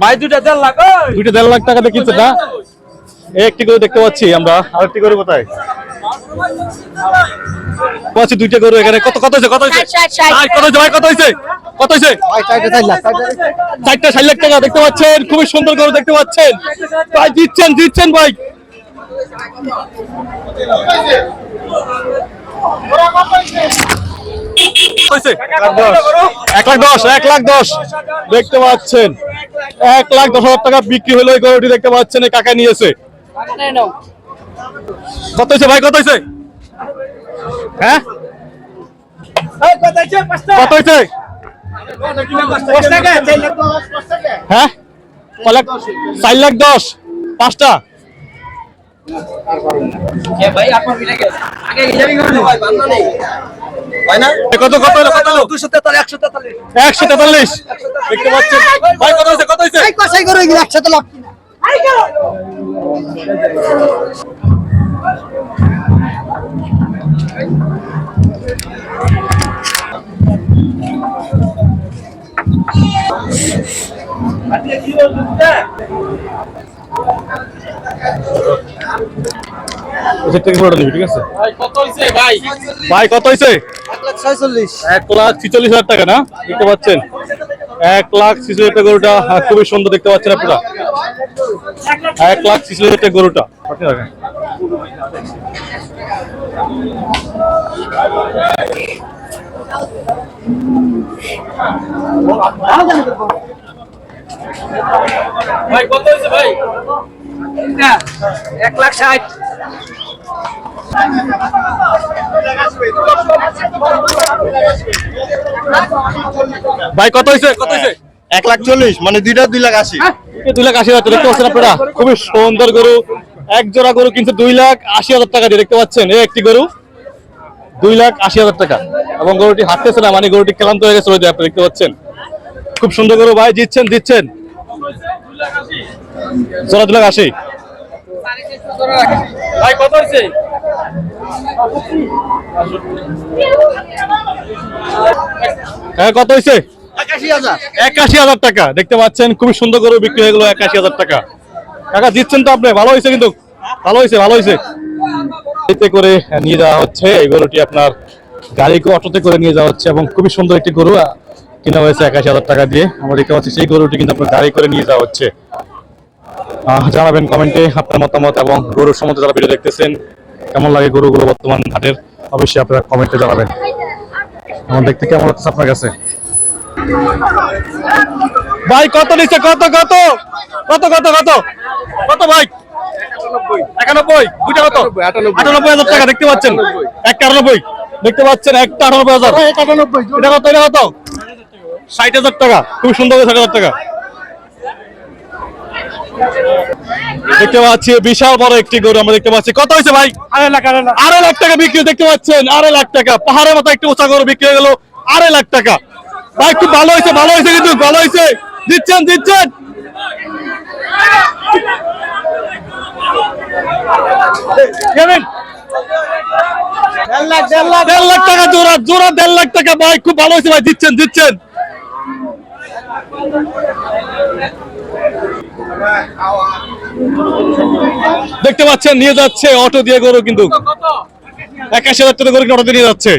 ভাই দুটা দেড় লাখ ওই। দুইটা দেড় লাখ টাকা দিয়ে কিনছে না একটি গরু দেখতে পাচ্ছি আমরা। আরেকটি গরু কোথায়? পাচ্ছি দুইটা গরু এখানে। কত কত হয়েছে কত হয়েছে? কত হয়েছে ভাই কত হয়েছে? কত হয়েছে? চারটা ষাট লাখ টাকা দেখতে পাচ্ছেন। খুবই সুন্দর গরু দেখতে পাচ্ছেন। ভাই দিচ্ছেন দিচ্ছেন ভাই। হয়েছে? এক লাখ দশ এক লাখ দশ। দেখতে পাচ্ছেন। এক লাখ দশ হাজার টাকা বিক্রি হলো এই গরুটি দেখতে পাচ্ছেন এই কাকা নিয়েছে। কত হয়েছে ভাই কত হয়েছে? হ্যাঁ? কত হয়েছে? হ্যাঁ? চার লাখ দশ পাঁচটা। এ কত কত হলো কত হলো? দুশো তেতাল্লিশ, একশো তেতাল্লিশ। একশো তেতাল্লিশ। দেখতে পাচ্ছেন। ভাই কত হয়েছে কত হয়েছে? এসব থেকে পুরোটা নিবি ঠিক আছে? ভাই, কত হয়েছে, ভাই? ভাই কত হয়েছে এক লাখ ছিচল্লিশ হাজার টাকা না? দেখতে পাচ্ছেন? এক লাখ ছিচল্লিশ হাজার টাকা গরুটা খুবই সুন্দর দেখতে পাচ্ছেন আপনারা। এক লাখ ছিচল্লিশ হাজার টাকা গরুটা। আপনি রাখেন। ভাই, কত হয়েছে, ভাই? এক লাখ ষাট। ভাই কত হয়েছে কত হয়েছে এক লাখ চল্লিশ মানে দুইটা দুই লাখ আশি। দুই লাখ আশি হাজার দেখতে পাচ্ছেন আপনারা। খুবই সুন্দর গরু এক জোড়া গরু কিন্তু দুই লাখ আশি হাজার টাকা দিয়ে দেখতে পাচ্ছেন। এই একটি গরু দুই লাখ আশি হাজার টাকা। এবং গরুটি হাঁটতেছে না মানে গরুটি ক্লান্ত হয়ে গেছে আপনি দেখতে পাচ্ছেন। খুব সুন্দর গরু ভাই দিচ্ছেন দিচ্ছেন জোড়া দু লাখ ভাই, কত হয়েছে? হ্যাঁ কত হয়েছে? একাশি হাজার টাকা। দেখতে পাচ্ছেন, খুবই সুন্দর গরু বিক্রি হয়ে গেল একাশি হাজার টাকা। কাকা, দিচ্ছেন তো আপনি? ভালো হয়েছে কিন্তু? ভালো হয়েছে ভালো হয়েছে। এতে করে নিয়ে যাওয়া হচ্ছে, এই গরুটি আপনার গাড়ি অটোতে করে নিয়ে যাওয়া হচ্ছে এবং খুবই সুন্দর একটি গরু কেনা হয়েছে একাশি হাজার টাকা দিয়ে। আমরা দেখতে পাচ্ছি সেই গরুটি কিন্তু আপনার গাড়ি করে নিয়ে যাওয়া হচ্ছে। জানাবেন কমেন্টে আপনার মতামত এবং গরুর সম্বন্ধে যারা ভিডিও দেখতেছেন কেমন লাগে গরুগুলো বর্তমান হাটের? অবশ্যই আপনারা কমেন্টে জানাবেন। আমার দেখতে কেমন হচ্ছে আপনার কাছে? ভাই কত নিচ্ছে? কত কত? কত কত কত? কত ভাই? একানব্বই। কত? আটানব্বই হাজার টাকা দেখতে পাচ্ছেন? একটা আটানব্বই। দেখতে পাচ্ছেন একটা আটানব্বই হাজার। এটা কত? এটা কত? ষাট হাজার টাকা। খুব সুন্দর ষাট হাজার টাকা। দেখতে পাচ্ছি বিশাল বড় একটি গরু আমরা দেখতে পাচ্ছি। কত হয়েছে ভাই? আড়াই লাখ আড়াই লাখ। টাকা বিক্রি দেখতে পাচ্ছেন আড়াই লাখ টাকা। পাহাড়ের মতো একটু উঁচা গরু বিক্রি হয়ে গেল আড়াই লাখ টাকা। ভাই খুব ভালো হয়েছে ভালো হয়েছে কিন্তু ভালো হয়েছে। দিচ্ছেন দিচ্ছেন। দেড় লাখ টাকা জোড়া জোড়া দেড় লাখ টাকা। ভাই খুব ভালো হয়েছে ভাই দিচ্ছেন দিচ্ছেন। দেখতে পাচ্ছেন নিয়ে যাচ্ছে অটো দিয়ে গরু কিন্তু। একাশি হাজার টাকা গরু অটো দিয়ে নিয়ে যাচ্ছে।